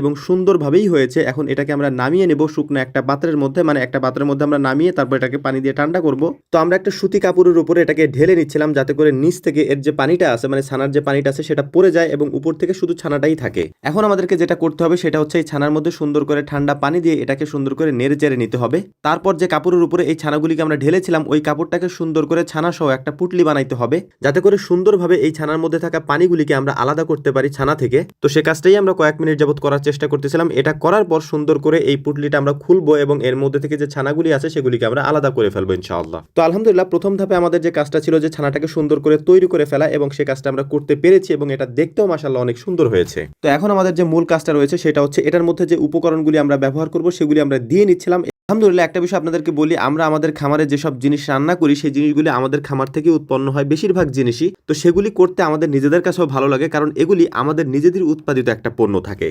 এবং সুন্দরভাবেই হয়েছে। এখন এটাকে আমরা নামিয়ে নেব শুকনো একটা পাত্রের মধ্যে। মানে একটা পাত্রের মধ্যে আমরা নামিয়ে তারপর এটাকে পানি দিয়ে ঠান্ডা করব। তো আমরা একটা সুতি কাপড়ের উপরে এটাকে ঢেলে নিচ্ছিলাম যাতে করে নিচ থেকে এর যে পানিটা আছে মানে ছানার যে পানিটা আছে, সেটা পড়ে যায় এবং উপর থেকে শুধু ছানাটাই থাকে। এখন আমাদেরকে যেটা করতে হবে সেটা হচ্ছে এই ছানার মধ্যে সুন্দর করে ঠান্ডা পানি দিয়ে এটাকে সুন্দর করে নেড়ে চেড়ে নিতে হবে। তারপর যে কাপড়ের উপরে এই ছানাগুলিকে আমরা ঢেলেছিলাম, ওই কাপড়টাকে সুন্দর করে ছানা সহ একটা পুটলি বানাইতে হবে। যাতে করে সুন্দরভাবে এই ছানার মধ্যে থাকা পানিগুলিকে আমরা আলাদা করতে পারি ছানা থেকে। তো সে কাজটাই আমরা কয়েক মিনিট যাবত করার চেষ্টা করতেছিলাম। এটা করার পর সুন্দর করে এই পুটলিটা আমরা খুলবো এবং এর মধ্যে থেকে যে ছানাগুলি আছে সেগুলিকে আমরা আলাদা করে ফেলব ইনশাআল্লাহ। তো আলহামদুলিল্লাহ, প্রথম ধাপে আমাদের যে কাজটা ছিল যে ছানাটাকে সুন্দর করে তৈরি করে ফেলা এবং সে কাজটা আমরা করতে পেরেছি এবং এটা দেখতেও মাসাল্লাহ অনেক সুন্দর হয়েছে। তো এখন আমাদের যে মূল কাজটা রয়েছে সেটা হচ্ছে এটার মধ্যে যে উপকরণগুলি আমরা ব্যবহার করব সেগুলি আমরা দিয়ে নিচ্ছিলাম। আলহামদুলিল্লাহ, একটা বিষয় আপনাদেরকে বলি, আমরা আমাদের খামারে যেসব জিনিস রান্না করি সেই জিনিসগুলি আমাদের খামার থেকে উৎপন্ন হয় বেশিরভাগ জিনিসই। তো সেগুলি করতে আমাদের নিজেদের কাছেও ভালো লাগে কারণ এগুলি আমাদের নিজেদের উৎপাদিত একটা পণ্য থাকে।